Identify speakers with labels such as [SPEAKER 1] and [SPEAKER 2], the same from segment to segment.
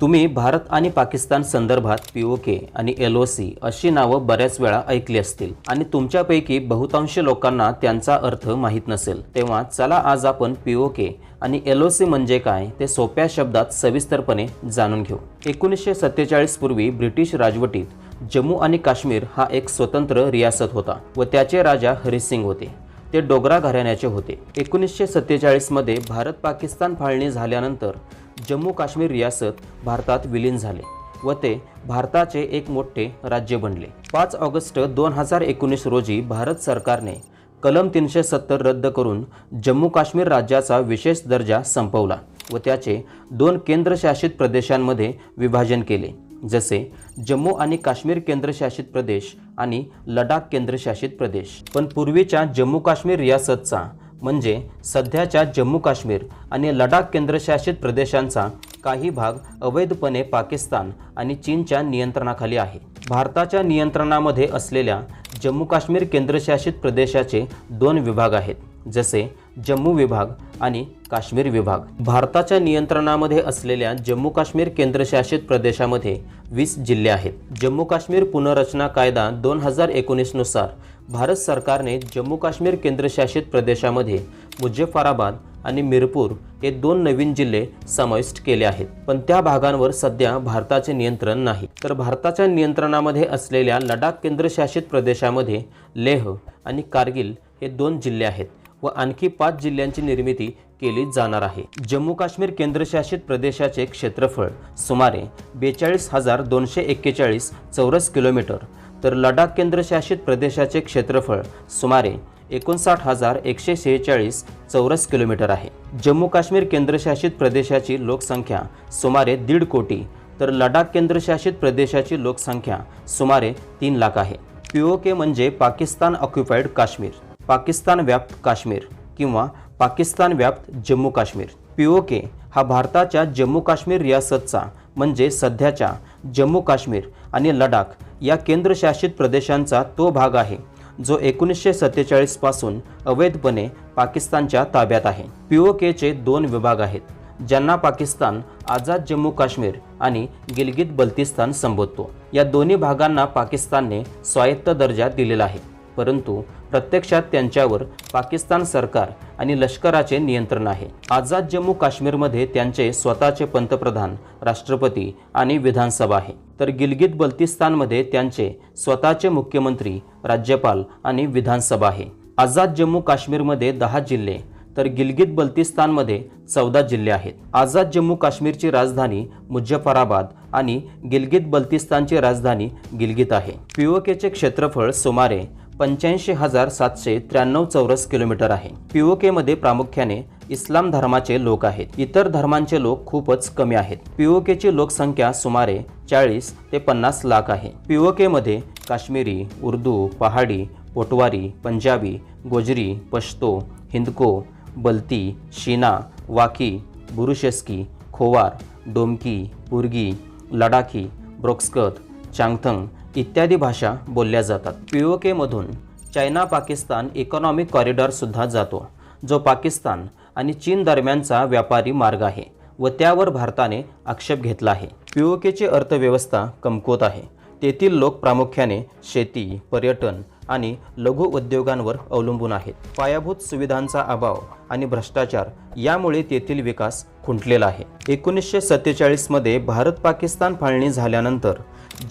[SPEAKER 1] तुम्ही भारत आणि पाकिस्तान संदर्भात पी ओ के आणि एल ओ सी अशी नावं बऱ्याच वेळा ऐकली असतील. आणि तुमच्यापैकी बहुतांश लोकांना त्यांचा अर्थ माहीत नसेल. तेव्हा चला आज आपण पी ओ के आणि एल ओ सी म्हणजे काय ते सोप्या शब्दात सविस्तरपणे जाणून घेऊ. एकोणीसशे सत्तेचाळीस पूर्वी ब्रिटिश राजवटीत जम्मू आणि काश्मीर हा एक स्वतंत्र रियासत होता व त्याचे राजा हरिसिंग होते. ते डोगरा घराण्याचे होते. एकोणीसशे सत्तेचाळीसमध्ये भारत पाकिस्तान फाळणी झाल्यानंतर जम्मू काश्मीर रियासत भारतात विलीन झाले व ते भारताचे एक मोठे राज्य बनले. पाच ऑगस्ट दोन हजार एकोणीस रोजी भारत सरकारने कलम तीनशे सत्तर रद्द करून जम्मू काश्मीर राज्याचा विशेष दर्जा संपवला व त्याचे दोन केंद्रशासित प्रदेशांमध्ये विभाजन केले. जसे जम्मू आणि काश्मीर केंद्रशासित प्रदेश आणि लडाख केंद्रशासित प्रदेश. पण पूर्वीच्या जम्मू काश्मीर रियासतचा म्हणजे सध्याच्या जम्मू काश्मीर आणि लडाख केंद्रशासित प्रदेशांचा काही भाग अवैधपणे पाकिस्तान आणि चीनच्या नियंत्रणाखाली आहे. भारताच्या नियंत्रणामध्ये असलेल्या जम्मू काश्मीर केंद्रशासित प्रदेशाचे दोन विभाग आहेत जसे जम्मू विभाग आणि काश्मीर विभाग. भारताच्या नियंत्रणामध्ये असलेल्या जम्मू काश्मीर केंद्रशासित प्रदेशामध्ये वीस जिल्हे आहेत. जम्मू काश्मीर पुनर्रचना कायदा दोन हजार एकोणीसनुसार भारत सरकारने जम्मू काश्मीर केंद्रशासित प्रदेशामध्ये मुझफ्फराबाद आणि मिरपूर हे दोन नवीन जिल्हे समाविष्ट केले आहेत. पण त्या भागांवर सध्या भारताचे नियंत्रण नाही. तर भारताच्या नियंत्रणामध्ये असलेल्या लडाख केंद्रशासित प्रदेशामध्ये लेह आणि कारगिल हे दोन जिल्हे आहेत. व आणखी पाच जिल्ह्यांची निर्मिती केली जाणार आहे. जम्मू काश्मीर केंद्रशासित प्रदेशाचे क्षेत्रफळ सुमारे बेचाळीस हजार दोनशे एक्केचाळीस चौरस किलोमीटर तर लडाख केंद्रशासित प्रदेशाचे क्षेत्रफळ सुमारे एकोणसाठ हजार एकशे शेहेचाळीस चौरस किलोमीटर आहे. जम्मू काश्मीर केंद्रशासित प्रदेशाची लोकसंख्या सुमारे दीड कोटी तर लडाख केंद्रशासित प्रदेशाची लोकसंख्या सुमारे तीन लाख आहे. पी ओ के म्हणजे पाकिस्तान ऑक्युपाईड काश्मीर. पाकिस्तान व्याप्त काश्मीर किंवा पाकिस्तान व्याप्त Jammu Kashmir. P O K हा भारताच्या जम्मू काश्मीर रियासतचा म्हणजे सध्याच्या जम्मू काश्मीर आणि लडाख या केंद्रशासित प्रदेशांचा तो भाग आहे जो एकोणीसशे सत्तेचाळीसपासून अवैधपणे पाकिस्तानच्या ताब्यात आहे. पी ओ केचे दोन विभाग आहेत ज्यांना पाकिस्तान आझाद जम्मू काश्मीर आणि गिलगित बल्तिस्तान संबोधतो. या दोन्ही भागांना पाकिस्तानने स्वायत्त दर्जा दिलेला आहे. परंतु प्रत्यक्षात त्यांच्यावर पाकिस्तान सरकार आणि लष्कराचे नियंत्रण आहे. आझाद जम्मू काश्मीरमध्ये त्यांचे स्वतःचे पंतप्रधान राष्ट्रपती आणि विधानसभा आहे. तर गिलगित बल्तिस्तानमध्ये त्यांचे स्वतःचे मुख्यमंत्री राज्यपाल आणि विधानसभा आहे. आझाद जम्मू काश्मीरमध्ये दहा जिल्हे तर गिलगित बल्तिस्तानमध्ये चौदा जिल्हे आहेत. आझाद जम्मू काश्मीरची राजधानी मुजफ्फराबाद आणि गिलगित बल्तिस्तानची राजधानी गिलगित आहे. पीओकेचे क्षेत्रफळ सुमारे पंच्याऐंशी हजार सातशे त्र्याण्णव चौरस किलोमीटर आहे. पीओकेमध्ये प्रामुख्याने इस्लाम धर्माचे लोक आहेत. इतर धर्मांचे लोक खूपच कमी आहेत. पीओकेची लोकसंख्या सुमारे चाळीस ते पन्नास लाख आहे. पीओकेमध्ये काश्मीरी उर्दू पहाडी पोटवारी पंजाबी गोजरी पश्तो हिंदको बलती शीना वाकी बुरुशेस्की खोवार डोमकी पुर्गी लडाखी ब्रोक्स्कत चांगथंग इत्यादी भाषा बोलल्या जातात. पी ओ केमधून चायना पाकिस्तान इकॉनॉमिक कॉरिडॉरसुद्धा जातो जो पाकिस्तान आणि चीन दरम्यानचा व्यापारी मार्ग आहे व त्यावर भारताने आक्षेप घेतला आहे. पी ओ केची अर्थव्यवस्था कमकुवत आहे. तेथील लोक प्रामुख्याने शेती पर्यटन आणि लघु उद्योगांवर अवलंबून आहेत पायाभूत सुविधांचा अभाव आणि भ्रष्टाचार यामुळे तेथील विकास खुंटलेला आहे. एकोणीसशे सत्तेचाळीसमध्ये भारत पाकिस्तान फाळणी झाल्यानंतर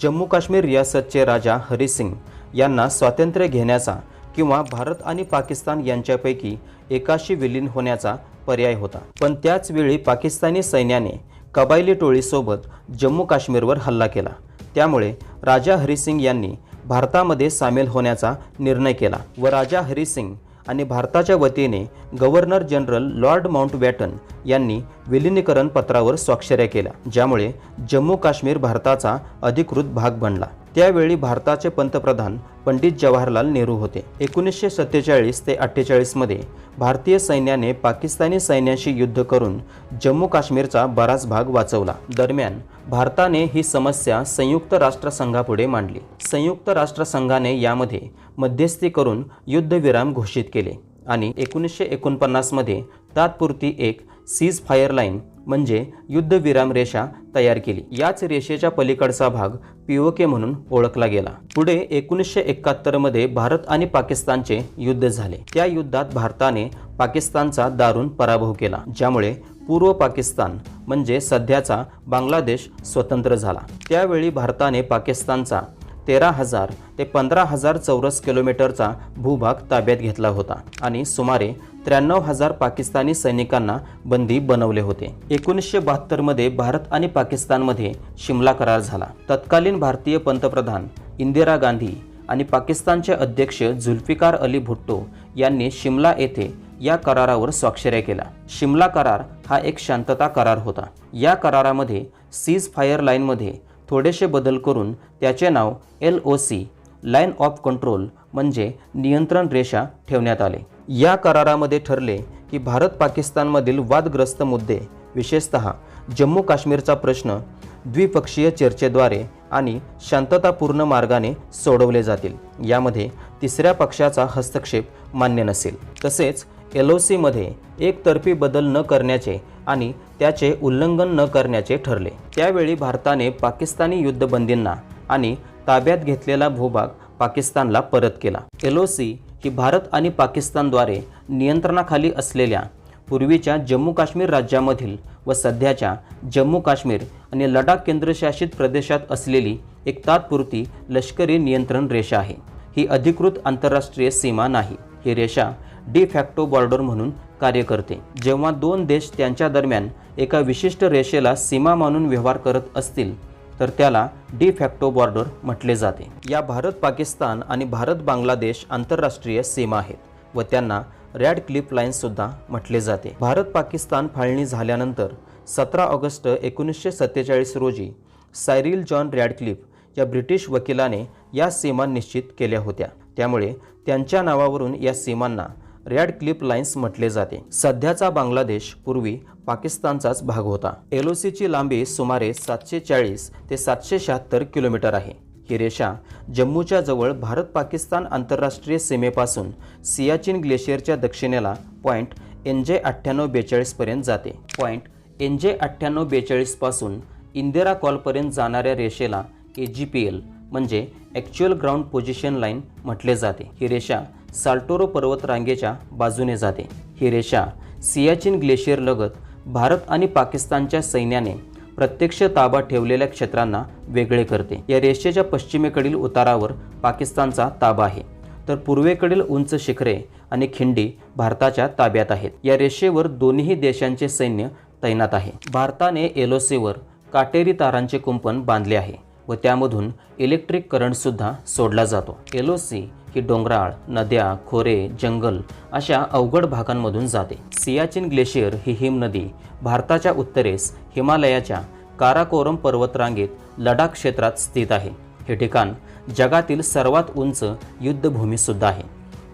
[SPEAKER 1] जम्मू काश्मीर रियासतचे राजा हरिसिंग यांना स्वातंत्र्य घेण्याचा किंवा भारत आणि पाकिस्तान यांच्यापैकी एकाशी विलीन होण्याचा पर्याय होता. पण त्याच वेळी पाकिस्तानी सैन्याने कबायली टोळीसोबत जम्मू काश्मीरवर हल्ला केला. त्यामुळे राजा हरिसिंग यांनी भारतामध्ये सामील होण्याचा निर्णय केला. व राजा हरिसिंग आणि भारताच्या वतीने गव्हर्नर जनरल लॉर्ड माउंटबॅटन यांनी विलिनीकरण पत्रावर स्वाक्षऱ्या केल्या ज्यामुळे जम्मू काश्मीर भारताचा अधिकृत भाग बनला. त्यावेळी भारताचे पंतप्रधान पंडित जवाहरलाल नेहरू होते. एकोणीसशे सत्तेचाळीस ते अठ्ठेचाळीसमध्ये भारतीय सैन्याने पाकिस्तानी सैन्याशी युद्ध करून जम्मू काश्मीरचा बराच भाग वाचवला. दरम्यान भारताने ही समस्या संयुक्त राष्ट्रसंघापुढे मांडली. संयुक्त राष्ट्रसंघाने यामध्ये मध्यस्थी करून युद्धविराम घोषित केले आणि एकोणीसशे एकोणपन्नासमध्ये तात्पुरती एक सीज फायर लाईन म्हणजे युद्धविराम रेषा तयार केली. याच रेषेच्या पलीकडचा भाग पीओके म्हणून ओळखला गेला. पुढे एकोणीसशे एकाहत्तरमध्ये भारत आणि पाकिस्तानचे युद्ध झाले. त्या युद्धात भारताने पाकिस्तानचा दारुण पराभव केला ज्यामुळे पूर्व पाकिस्तान म्हणजे सध्याचा बांगलादेश स्वतंत्र झाला. त्यावेळी भारताने पाकिस्तानचा तेरा हजार ते पंधरा हजार चौरस किलोमीटरचा भूभाग ताब्यात घेतला होता आणि सुमारे त्र्याण्णव हजार पाकिस्तानी सैनिकांना बंदी बनवले होते. एकोणीसशे बहात्तरमध्ये भारत आणि पाकिस्तानमध्ये शिमला करार झाला. तत्कालीन भारतीय पंतप्रधान इंदिरा गांधी आणि पाकिस्तानचे अध्यक्ष झुल्फिकार अली भुट्टो यांनी शिमला येथे या करारावर स्वाक्षऱ्या केला शिमला करार हा एक शांतता करार होता. या करारामध्ये सीज फायर लाईनमध्ये थोडेसे बदल करून त्याचे नाव L O C line of control म्हणजे नियंत्रण रेषा ठेवण्यात आले. या करारामध्ये ठरले की भारत पाकिस्तानमधील वादग्रस्त मुद्दे विशेषतः जम्मू काश्मीरचा प्रश्न द्विपक्षीय चर्चेद्वारे आणि शांततापूर्ण मार्गाने सोडवले जातील. यामध्ये तिसऱ्या पक्षाचा हस्तक्षेप मान्य नसेल. तसेच एल ओ सीमध्ये एकतर्फी बदल न करण्याचे आणि त्याचे उल्लंघन न करण्याचे ठरले. त्यावेळी भारताने पाकिस्तानी युद्धबंदींना आणि ताब्यात घेतलेला भूभाग पाकिस्तानला परत केला. एल ओ सी ही भारत आणि पाकिस्तानद्वारे नियंत्रणाखाली असलेल्या पूर्वीच्या जम्मू काश्मीर राज्यामधील व सध्याच्या जम्मू काश्मीर आणि लडाख केंद्रशासित प्रदेशात असलेली एक तात्पुरती लष्करी नियंत्रण रेषा आहे. ही अधिकृत आंतरराष्ट्रीय सीमा नाही. ही रेषा डी फॅक्टो बॉर्डर म्हणून कार्य करते. जेव्हा दोन देश त्यांच्या दरम्यान एका विशिष्ट रेषेला सीमा मानून व्यवहार करत असतील तर त्याला डी फॅक्टो बॉर्डर म्हटले जाते. या भारत पाकिस्तान आणि भारत बांगलादेश आंतरराष्ट्रीय सीमा आहेत व त्यांना रॅड क्लिप लाईन्ससुद्धा म्हटले जाते. भारत पाकिस्तान फाळणी झाल्यानंतर सतरा ऑगस्ट एकोणीसशे सत्तेचाळीस रोजी सायरिल जॉन रॅडक्लिफ या ब्रिटिश वकिलाने या सीमा निश्चित केल्या होत्या. त्यामुळे त्यांच्या नावावरून या सीमांना रॅड क्लिप लाईन्स म्हटले जाते. सध्याचा बांगलादेश पूर्वी पाकिस्तानचाच भाग होता. एलओसीची लांबी सुमारे सातशे चाळीस ते सातशे शहात्तर किलोमीटर आहे. ही रेषा जम्मूच्या जवळ भारत पाकिस्तान आंतरराष्ट्रीय सीमेपासून सियाचिन ग्लेशियरच्या दक्षिणेला पॉईंट एन जे अठ्ठ्याण्णव बेचाळीसपर्यंत जाते. पॉईंट एन जे अठ्ठ्याण्णव बेचाळीसपासून इंदिरा कॉलपर्यंत जाणाऱ्या रेषेला ए जी पी एल म्हणजे ॲक्च्युअल ग्राउंड पोझिशन लाईन म्हटले जाते. ही रेषा साल्टोरो पर्वतरांगेच्या बाजूने जाते. ही रेषा सियाचिन ग्लेशियरलगत भारत आणि पाकिस्तानच्या सैन्याने प्रत्यक्ष ताबा ठेवलेल्या क्षेत्रांना वेगळे करते. या रेषेच्या पश्चिमेकडील उतारावर पाकिस्तानचा ताबा आहे. तर पूर्वेकडील उंच शिखरे आणि खिंडी भारताच्या ताब्यात आहेत. या रेषेवर दोन्ही देशांचे सैन्य तैनात आहे. भारताने एलओसीवर काटेरी तारांचे कुंपण बांधले आहे. व त्यामधून इलेक्ट्रिक करंटसुद्धा सोडला जातो. एल ओ सी ही डोंगराळ नद्या खोरे जंगल अशा अवघड भागांमधून जाते. सियाचिन ग्लेशियर ही हिमनदी भारताच्या उत्तरेस हिमालयाच्या काराकोरम पर्वतरांगेत लडाख क्षेत्रात स्थित आहे. हे ठिकाण जगातील सर्वात उंच युद्धभूमीसुद्धा आहे.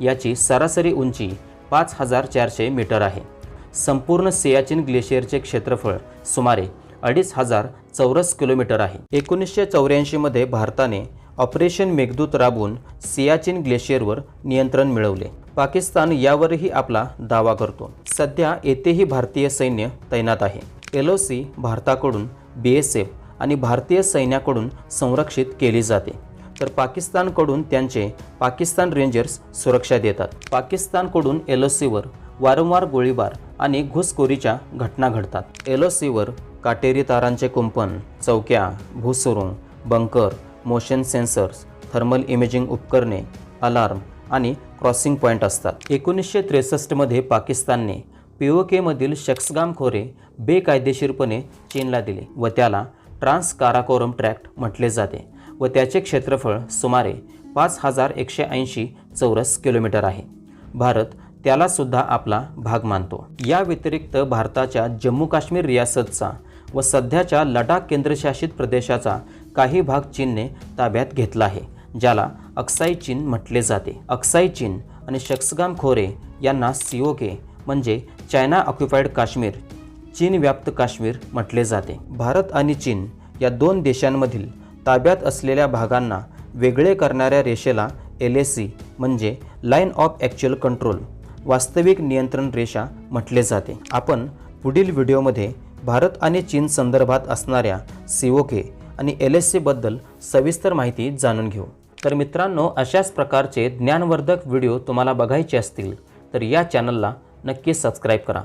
[SPEAKER 1] याची सरासरी उंची पाच हजार चारशे मीटर आहे. संपूर्ण सियाचिन ग्लेशियरचे क्षेत्रफळ सुमारे अडीच हजार चौरस किलोमीटर आहे. एकोणीसशे चौऱ्याऐंशीमध्ये भारताने ऑपरेशन मेघदूत राबवून सियाचिन ग्लेशियरवर नियंत्रण मिळवले. पाकिस्तान यावरही आपला दावा करतो. सध्या येथेही भारतीय सैन्य तैनात आहे. एल ओ सी भारताकडून बी एस एफ आणि भारतीय सैन्याकडून संरक्षित केली जाते. तर पाकिस्तानकडून त्यांचे पाकिस्तान रेंजर्स सुरक्षा देतात. पाकिस्तानकडून एल ओ सीवर वारंवार गोळीबार आणि घुसखोरीच्या घटना घडतात. एल ओ सीवर काटेरी तारांचे कुंपण चौक्या भूसुरुंग bunker motion sensors thermal imaging उपकरणे अलार्म आणि क्रॉसिंग पॉईंट असतात. एकोणीसशे त्रेसष्टमध्ये पाकिस्तानने पी ओ केमधील खोरे बेकायदेशीरपणे चीनला दिले व त्याला ट्रान्स काराकोरम ट्रॅक्ट म्हटले जाते व त्याचे क्षेत्रफळ सुमारे पाच हजार एकशे ऐंशी चौरस किलोमीटर आहे. भारत त्यालासुद्धा आपला भाग मानतो. या व्यतिरिक्त भारताच्या जम्मू काश्मीर रियासतचा व सध्याच्या लडाख केंद्रशासित प्रदेशाचा काही भाग चीनने ताब्यात घेतला आहे ज्याला अक्साई चीन म्हटले जाते. अक्साई चीन आणि शक्सगाम खोरे यांना सीओके म्हणजे चायना ऑक्युपाईड काश्मीर चीन व्याप्त काश्मीर म्हटले जाते. भारत आणि चीन या दोन देशांमधील ताब्यात असलेल्या भागांना वेगळे करणाऱ्या रेषेला एल ए सी म्हणजे लाईन ऑफ ॲक्च्युअल कंट्रोल वास्तविक नियंत्रण रेषा म्हटले जाते. आपण पुढील व्हिडिओमध्ये भारत आणि चीन संदर्भात असणाऱ्या सी आणि एल एस सीबद्दल सविस्तर माहिती जाणून घेऊ. तर मित्रांनो अशाच प्रकारचे ज्ञानवर्धक व्हिडिओ तुम्हाला बघायचे असतील तर या चॅनलला नक्की सबस्क्राईब करा.